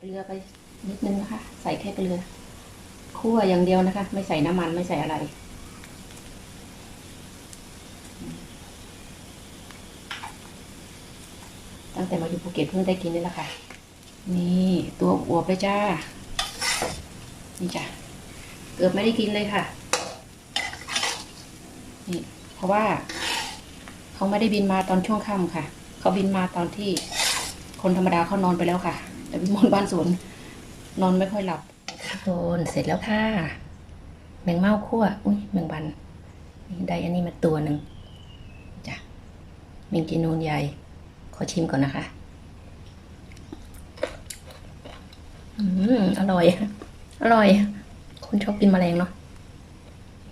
เกลือไปนิดนึงนะคะ ใส่แค่เกลือคั่วอย่างเดียวนะคะ ไม่ใส่น้ำมันไม่ใส่อะไร ตั้งแต่มาอยู่ภูเก็ตเพิ่งได้กินนี่แหละค่ะ นี่ตัวอวบเลยจ้า นี่จ้ะเกือบไม่ได้กินเลยค่ะ นี่เพราะว่า เขาไม่ได้บินมาตอนช่วงค่ำค่ะ เขาบินมาตอนที่คนธรรมดาเขานอนไปแล้วค่ะ แต่พี่มนต์บ้านสวนนอนไม่ค่อยหลับทุกคนเสร็จแล้วค่ะ แมงเม่าคั่ว อุ้ยแมงบันนี่ได้อันนี้มาตัวหนึ่งจ้ะแมงจีนูนใหญ่ ขอชิมก่อนนะคะ อืมอร่อย อร่อย คนชอบกินแมลงเนาะ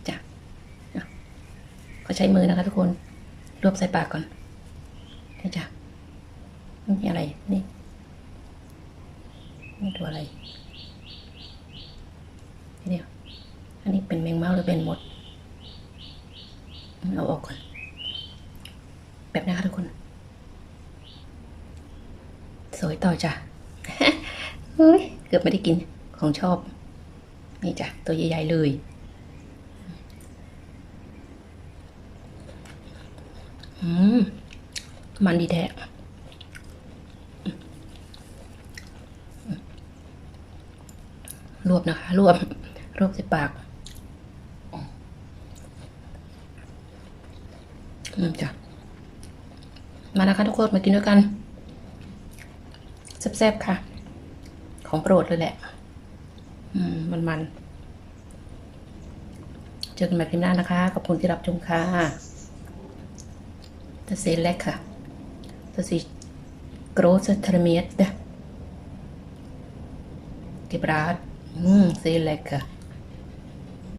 จ้ะอะขอใช้มือนะคะทุกคน รวบใส่ปากก่อนนี่จ้ะนี่อะไร นี่ นี่ตัวอะไรเดียวอันนี้เป็นแมงเม่าหรือเป็นมด เอาออกก่อนแบบนะคะทุกคน สวยต่อจ้ะเฮ้ยเกือบไม่ได้กินของชอบ นี่จ้ะ ตัวใหญ่ๆเลยอืมมันดีแท้ รวบนะคะ รวบรวบใส่ปากอืมจ้ะมานะคะทุกคนมากินด้วยกันแซ่บๆค่ะ ของโปรดเลยแหละ อืม มันๆ เจอกันใหม่คลิปหน้านะคะ ขอบคุณที่รับชมค่ะ Das ist sehr lecker. Das ist große Termiette. Gebrat. Hum, sei leca.